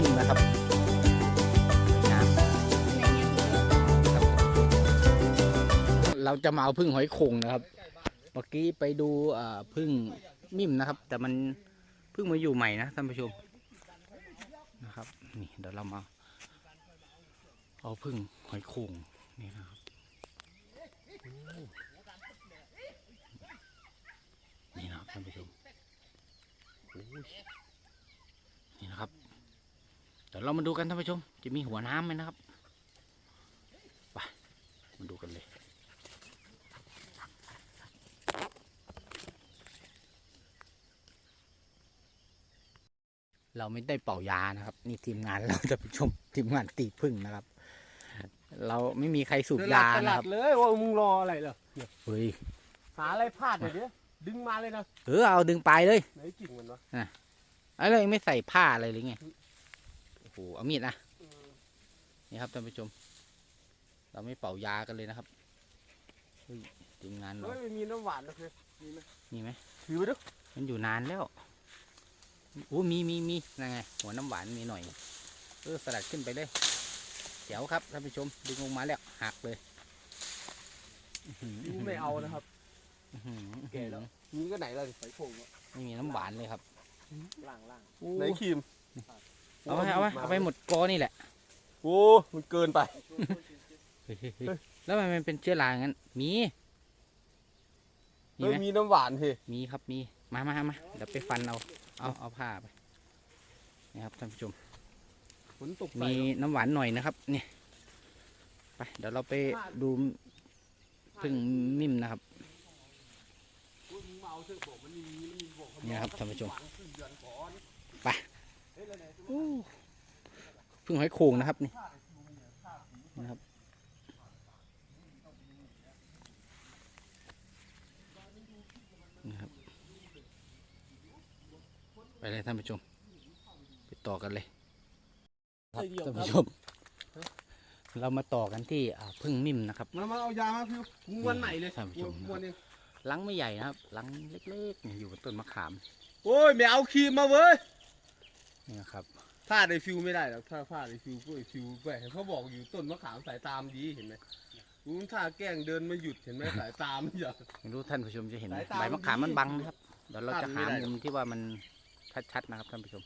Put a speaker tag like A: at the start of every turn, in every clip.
A: นิ่มนะครับเราจะมาเอาพึ่งหอยโข่งนะครับ เมื่อกี้ไปดูพึ่งนิ่มนะครับ แต่มันเพิ่งมาอยู่ใหม่นะท่านผู้ชมนะครับ นี่เดี๋ยวเรามา เอาพึ่งหอยโข่งนี่นะครับนี่นะครับท่านผู้ชมโอ้ย ดี๋ยวเรามาดูกันท่านผู้ชม จะมีหัวน้ำไหมนะครับไปมาดูกันเลย เราไม่ได้เป่ายานะครับ นี่ทีมงานเราจะไปชมทีมงานตีพึ่งนะครับ เราไม่มีใครสูบยา
B: ต
A: นะ
B: ลา
A: ค
B: ด
A: รับ
B: เลยว่ามึงรออะไรเหรอเนี่ย
A: เฮ้ย
B: หาอะไรพลาดเดี๋ยวนี้ดึงมาเลยนะ
A: เออเอาดึงปลายเลย
B: ไหนกิ่งมันวะ
A: อะไรไม่ใส่ผ้าอะไรเลยไง โอ้โหเอามีดนะนี่ครับท่านผู้ชม เราไม่เป่ายากันเลยนะครับเฮ้ยทีมงานเรา
B: เฮ้ยไม่มีน้ำหวานนะคือมีไหม
A: มีไหม
B: ถือไปดู
A: มันอยู่นานแล้วโอ้มีมีมีนั่นไงหัวน้ำหวานมีหน่อยเออสลัดขึ้นไปเลยเดี๋ยวครับท่านผู้ชมดึงลงมาแล้วหักเลยอื้อหื
B: ดูไม่เอานะครับ
A: อื้อหือ
B: แก่แล้วนี่ก็ไหนล่ะไฟโผงอะ
A: ไม่มีน้ำหวานเลยครับ
B: ล่างล่าง
A: โอ้
B: ไหนครีม
A: เอาไปเอาไปเอาไปหมดกอนี่แหละ
B: โอ้มันเกินไป
A: เฮ้ยเฮ้ยเฮ้ยแล้วทำไมมันเป็นเชื้อรางั้น มีมี
B: เฮ้ย
A: ไหม
B: มีน้ำหวานเฮ้
A: มีครับมี มามามาเดี๋ยวไปฟันเอา เอาเอาผ้าไปนี่ครับท่านผู้ชม
B: ฝนตกใส่
A: มีน้ำหวานหน่อยนะครับนี่ไปเดี๋ยวเราไปดูพึ่งมิ่มนะครับ
B: เมาเถอะบอกมันมีมันมีบอก
A: นี่นะครับท่านผู้ชม
B: หวานขึ้นเดือนก่อน
A: ไป
B: เฮ้ยแล้วไหน
A: พึ่งหอยโข่งนะครับนี่นะครับนี่ครับ ไปเลยท่านผู้ชม ไปต่อกันเลยครับท่านผู้ชม เรามาต่อกันที่อ่าพึ่งมิ่มนะครับ
B: มามาเอายามาพิวม้วนไหนเลย
A: ท่านผู้ชม
B: ม้วนเอง
A: ลังไม่ใหญ่นะครับลังเล็กๆนี่อยู่บนต้นมะขาม
B: โอ้ยไม่เอาครีมมาเว้ย
A: นี่นะครับ
B: พลาดไอฟิวไม่ได้หรอกถ้าพลาดไอฟิวก็ไอฟิวไปเขาบอกอยู่ต้นมะขามสายตามดีเห็นไหมรู้ท่าแกล้งเดินมาหยุดเห็นไหมสายตามอย่า
A: ไม่รู้ท่านผู้ชมจะเห็นไหม
B: สายตา
A: ใบมะขาม
B: ดี
A: มันบังนะครับ เดี๋ยวเราจะ
B: พลา
A: หา
B: ดไม่ได้
A: มุมที่ว่ามันชัดๆนะครับท่านผู้ชม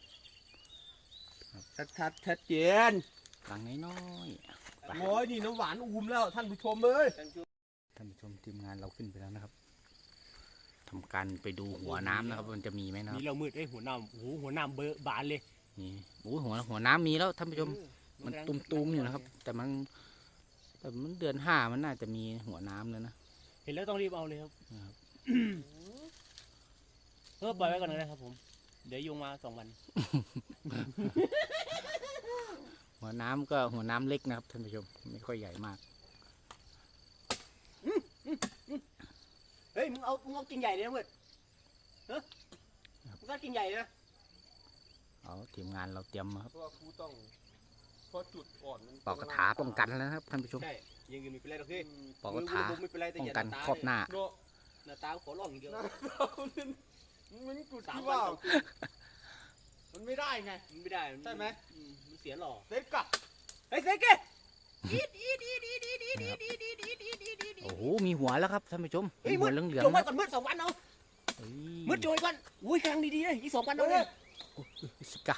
B: ชัดชัดชัดเจน
A: ลังน้อยๆไป
B: โอ้ยนี่น้ำหวานอุ้มแล้วท่านผู้ชมเลย
A: ท่านผู้ชมทีมงานเราขึ้นไปแล้วนะครับทำการไปดูหัวน้ำนะครับว่ามันจะมีไหมนะครับ
C: นี่เรามืดไอ้ยหัวหน้ำโอ้โหหัวหน้ำเบอร์บานเลย
A: นี่โอ้ยหัวหัวน้ำมีแล้วท่านผู้ชม มันตุ้มๆอยู่นะครับ แต่มันแต่มันเดือนห้ามันน่าจะมีหัวน้ำแล้วนะ
C: เห็นแล้วต้องรีบเอาเลยครับ
A: นะครับ
C: เออปล่อยไว้ก่อนนะครับผม เดี๋ยวยุงมาสองวัน
A: หัวน้ำก็หัวน้ำเล็กนะครับท่านผู้ชม ไม่ค่อยใหญ่มาก
C: เฮ้ยมึงเอามึงเอากิ่งใหญ่เลยนะเว้ยเฮ้ยมึงก็กิ่งใหญ่เลยนะ
A: เอาทีมงานเราเตรียมมาครับ
B: เพราะว่าครูต้องเพราะจุดอ่อนมัน
A: ปอกกระถาป้องกันแล้วนะครับท่านผู้ชม
C: ใช่ยังอื่นไม่เป็นไรหรอกพี่
A: ปอกกระถา
C: ไม่เป็นไรแต่
A: ป้อง
C: อย่า
A: กัน
C: หาตา
A: ครอบหน้า
B: เนาะ
C: หน้าตาขอร้องอย่างเดียว
B: มันกุด
C: สาม
B: ที่
C: วัน
B: ว่า
C: สองคืน
B: มันไม่ได้ไง
C: มันไม่ได้น
B: ใช่ไหม
C: อืมันเสียหล่อ
B: เซ็ตกลับ
C: เฮ้ยเซ็กเก้
A: โอ้โหมีหัวแล้วครับท่านผู้ชม
C: เฮ้
A: มี
C: ย
A: หั
C: มื
A: ว
C: ด
A: เหลืองเหลือง
C: จงไว้ก่อนมืดสองวันเอา
A: เฮ้ย
C: มืดจงไว้ก่อนอุ้ยกำลังดีๆเลยอีกสองวันเอาเลย
A: สิกะ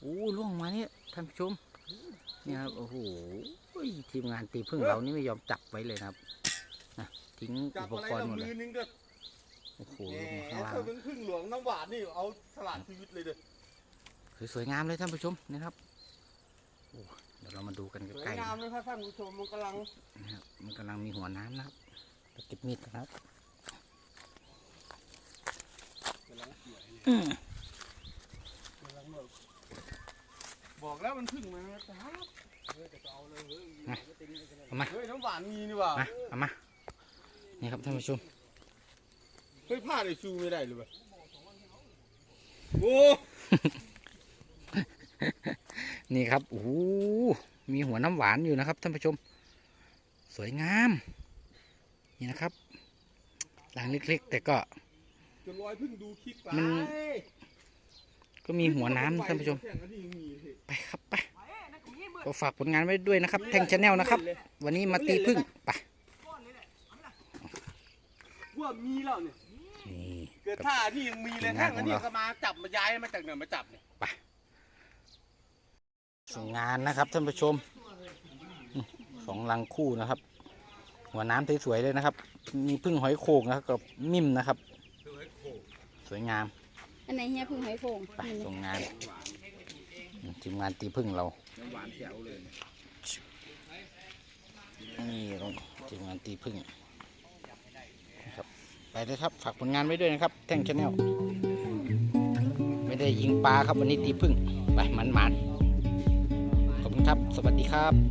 A: โอ้ล่วงมาเนี่ยท่านผู้ชมเนี่ยครับโอ้โหทีมงานตีพึ่งเรานี่ไม่ยอมจับไว้เลยนะครับนะทิ้ง
B: จั
A: อุ
B: บ
A: ป
B: อะไร
A: กรณ์
B: ละ
A: หมดเล
B: มื
A: ย
B: อนึงก็
A: โอ้โห
B: แห
A: ลง
B: ม
A: มาข้างล่าง
B: ถ้าเป็นพึ่งหลวงน้ำหวานนี่เอาสลัดชีวิตเลยเด้อ
A: สวยๆงามเลยท่านผู้ชมนะครับโอ้เดี๋ยวเรามาดูกัน
B: สวย
A: ใกล้ๆ
B: งาม
A: นะ
B: นะครับท่านผู้ชมมันกำลัง
A: นะครับมันกำลังมีหัวน้ำนะครับตะเก็บมีดนะครับ
B: กำลังสวยเลยกำลังแบบ บอกแล้วมันพึ่งมาครับเฮ้ยจะเอาเลยเฮ้ย
A: เอามา
B: เฮ้ยน้ำหวานมีนี่หว่า
A: มาเอามานี่ครับท่านผู้ชม
B: เฮ้ยพลาดไอ้ฟิวไม่ได้เลยว่ะโอ้
A: นี่ครับโอ้โหมีหัวน้ำหวานอยู่นะครับท่านผู้ชม สวยงาม นี่นะครับหลังเล็กๆแต่ก็
B: จนลอยพึ่งดูคลิปไป
A: มัน ก็ก็มีหัวน้ำนะท่านผู้ชม
B: แข่งกันที่มีสิ
A: ไปครับไปก็ฝากผลงานไว้ด้วยนะครับ แทงชาแนลนะครับ วันนี้มาตีพึ่งไป
C: ว่ามีแล้วเนี่ย
A: นี่
C: เกิดท่าที่ยังมีเลย
A: ทีมงา
C: แท่
A: น
C: ง
A: ของ
C: อันนี้
A: เรา
C: ก็มาจับมาย้ายมาจากเหนือมาจับเนี่ย
A: ส่งงานนะครับท่านผู้ชมอืมสองลังคู่นะครับ หัวน้ำสวยๆเลยนะครับ มีพึ่งหอยโข่งนะครับกับมิ่มนะครับ สวยงาม
D: อันไหนเฮียพึ่งหอยโข่ง
A: ไปส่งงานอืมทีมงานตีพึ่งเรา
B: หวานแจ๋วเลย
A: นี่ต้องทีมงานตีพึ่งนะครับไปเลยครับฝากผลงานไว้ด้วยนะครับ แท่งชาแนลไม่ได้ยิงปลาครับวันนี้ตีพึ่งไปมันๆขอบคุณครับ สวัสดีครับ